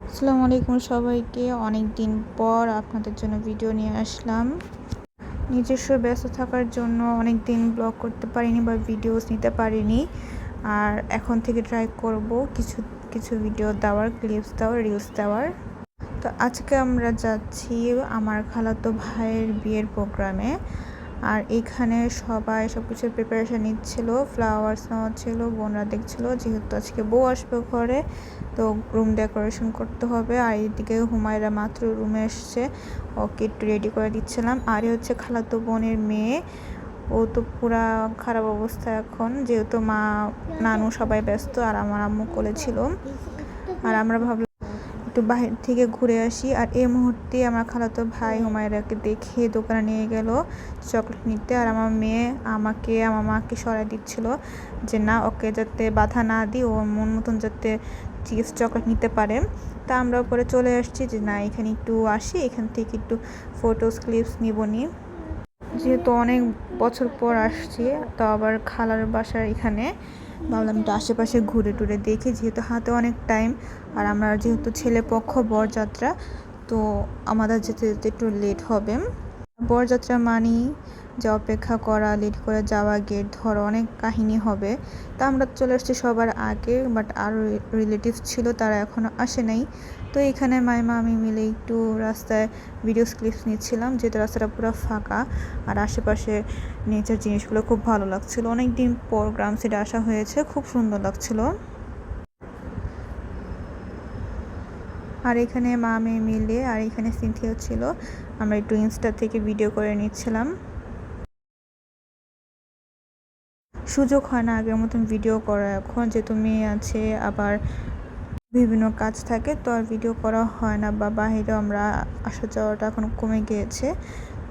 আসসালামু আলাইকুম সবাইকে। অনেক দিন পর আপনাদের জন্য ভিডিও নিয়ে আসলাম। নিজস্ব ব্যস্ত থাকার জন্য অনেক দিন ব্লগ করতে পারিনি বা ভিডিওস নিতে পারিনি। আর এখন থেকে ট্রাই করব কিছু কিছু ভিডিও দেওয়ার ক্লিপস দেওয়ার রিলস দেওয়ার। তো আজকে আমরা যাচ্ছি আমার খালাতো ভাইয়ের বিয়ের প্রোগ্রামে আর এখানে সবাই সব কিছুর প্রিপারেশান নিচ্ছিল ফ্লাওয়ার্স নেওয়া ছিল, বোনরা দেখছিল যেহেতু আজকে বউ আসবে ঘরে, তো রুম ডেকোরেশন করতে হবে। আর এদিকে হুমায়রা মাত্র রুমে এসছে, ওকে একটু রেডি করে দিচ্ছিলাম। আর হচ্ছে খালাতো বোনের মেয়ে, ও তো পুরা খারাপ অবস্থা এখন, যেহেতু মা, নানু সবাই ব্যস্ত আর আমার আম্মু কোলে ছিল। আর আমরা ভাবলাম একটু বাহির থেকে ঘুরে আসি। আর এই মুহূর্তে আমার খালাতো ভাই হুমায়রাকে দেখে দোকানে নিয়ে গেল চকলেট নিতে। আর আমার মেয়ে আমাকে, আমার মাকে সরাই দিচ্ছিল যে, না, ওকে যাতে বাধা না দিই, ও মন মতন যাতে চিপস চকলেট নিতে পারে। তা আমরা পরে চলে আসছি যে, না, এখানে একটু আসি, এখান থেকে একটু ফটোস ক্লিপস নিব নি। যেহেতু অনেক বছর পর আসছি, তো আবার খালার বাসার এখানে। ভাবলাম একটু আশেপাশে ঘুরে টুরে দেখি, যেহেতু হাতে অনেক টাইম আর আমরা যেহেতু ছেলে পক্ষ বরযাত্রা, তো আমাদের যেতে যেতে একটু লেট হবে। বরযাত্রা মানি যে অপেক্ষা করা লেট করে যাওয়া গেট ধরো অনেক কাহিনী হবে। তা আমরা চলে আসছি সবার আগে বাট আরও রিলেটিভস ছিল, তারা এখনও আসে নাই। তো এখানে মাইমা, আমি মিলে একটু রাস্তায় ভিডিওস ক্লিপস নিচ্ছিলাম, যেহেতু রাস্তাটা পুরো ফাঁকা। আর আশেপাশে নেচার জিনিসগুলো খুব ভালো লাগছিল। অনেক দিন পর গ্রাম সাইডে আসা হয়েছে, খুব সুন্দর লাগছিল। আর এখানে মা মেয়ে মিলে, আর এখানে সিনথিও ছিল, আমরা একটু ইনস্টা থেকে ভিডিও করে নিচ্ছিলাম। সুযোগ হয় না আগের মতন ভিডিও করা এখন যেহেতু মেয়ে আছে, আবার বিভিন্ন কাজ থাকে, তো আর ভিডিও করা হয় না বা বাহিরে আমরা আসা যাওয়াটা এখন কমে গিয়েছে।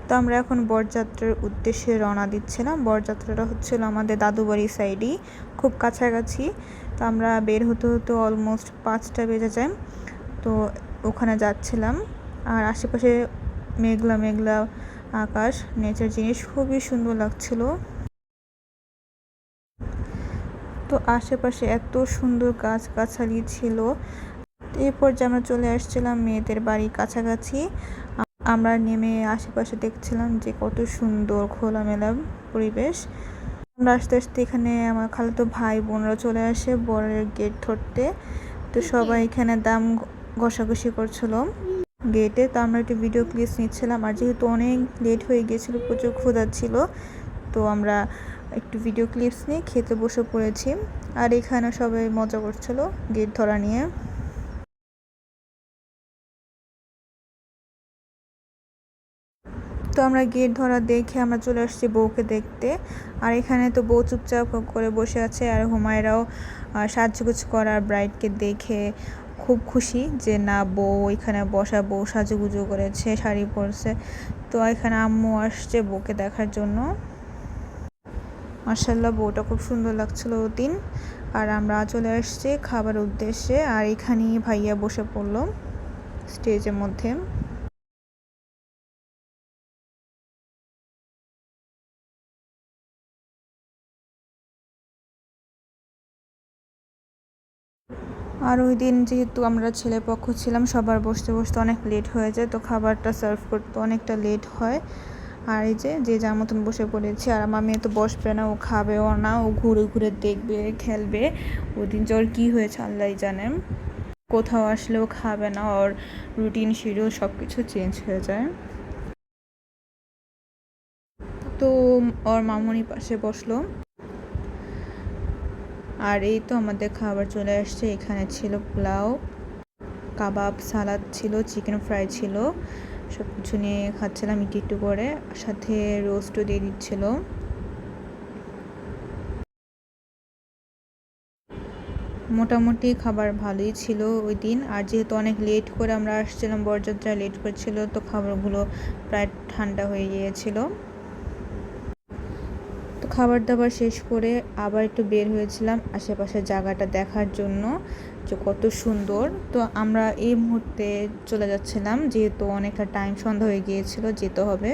তো আমরা এখন বরযাত্রার উদ্দেশ্যে রওনা দিচ্ছিলাম। বরযাত্রাটা হচ্ছিল আমাদের দাদুবাড়ি সাইডই খুব কাছাকাছি। তো আমরা বের হতে হতে অলমোস্ট পাঁচটা বেজে যায়। তো ওখানে যাচ্ছিলাম। আর আশেপাশে মেঘলা মেঘলা আকাশ নেচার জিনিস খুবই সুন্দর লাগছিল। তো আশেপাশে এত সুন্দর গাছগাছালি ছিল। এরপর যে আমরা চলে আসছিলাম মেয়েদের বাড়ি কাছাকাছি। আমরা নেমে আশেপাশে দেখছিলাম যে কত সুন্দর খোলামেলা পরিবেশ। আমরা আস্তে আস্তে এখানে আমার খালাতো ভাই বোনরা চলে আসে বরের গেট ধরতে। তো সবাই এখানে দাম ঘষাঘষি করছিল গেটে। তো আমরা একটু ভিডিও ক্লিপস নিচ্ছিলাম। আর যেহেতু অনেক লেট হয়ে গিয়েছিল প্রচুর ক্ষুধা ছিল তো আমরা একটু ভিডিও ক্লিপস নিয়ে খেতে বসে পড়েছি। আর এখানে সবাই মজা করছিল গেট ধরা নিয়ে। তো আমরা গেট ধরা দেখে আমরা চলে আসছি বউকে দেখতে। আর এখানে তো বউ চুপচাপ করে বসে আছে আর হুমায়রাও সাজগুজ করার ব্রাইডকে দেখে খুব খুশি যে না, বউ এখানে বসা, বউ সাজুগুজু করেছে, শাড়ি পরছে। তো এখানে আম্মু আসছে বউকে দেখার জন্য। মার্শাল্লাহ বউটা খুব সুন্দর লাগছিল দিন। আর আমরা চলে আসছি খাবার উদ্দেশ্যে। আর এখানেই ভাইয়া বসে পড়ল স্টেজের মধ্যে। আর ওই দিন যেহেতু আমরা ছেলে পক্ষ ছিলাম, সবার বসতে বসতে অনেক লেট হয়ে যায়, তো খাবারটা সার্ভ করতে অনেকটা লেট হয়। আর এই যে যে যার মতন বসে পড়েছে, আর আমার মেয়ে তো বসবে না, ও খাবেও না, ও ঘুরে ঘুরে দেখবে, খেলবে। ওদিন ওর কী হয়েছে আল্লাহ জানে। কোথাও আসলেও খাবে না, ওর রুটিন শিডিউল সব কিছু চেঞ্জ হয়ে যায়। তো ওর মামুনি পাশে বসল। আর এই তো আমাদের খাবার চলে আসছে, এখানে ছিল পোলাও, কাবাব, সালাদ ছিল চিকেন ফ্রাই ছিল। সব কিছু নিয়ে খাচ্ছিলাম একটু একটু করে, সাথে রোস্টও দিয়ে দিচ্ছিল। মোটামুটি খাবার ভালোই ছিল ওই দিন, আর যেহেতু অনেক লেট করে আমরা আসছিলাম বরযাত্রা লেট করছিল, তো খাবারগুলো প্রায় ঠান্ডা হয়ে গিয়েছিল। খাবার দাবার শেষ করে আবার একটু বের হয়েছিলাম আশেপাশের জায়গাটা দেখার জন্য, যে কত সুন্দর। তো আমরা এই মুহূর্তে চলে যাচ্ছিলাম, যেহেতু অনেকটা টাইম সন্ধ্যা হয়ে গিয়েছিল, যেতে হবে।